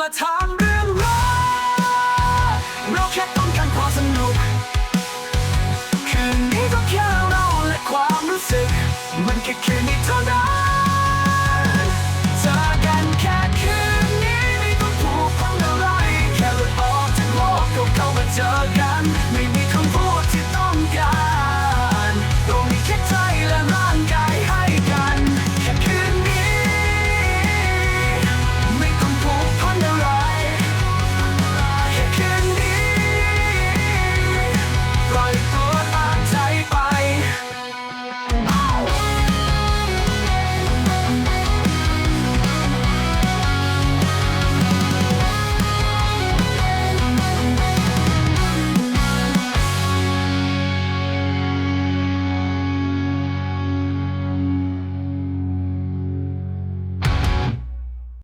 มาถามเรื่องรักเราแค่ต้องการความสนุก คืนนี้ก็แค่เราและความรู้สึก มันแค่คืนนี้น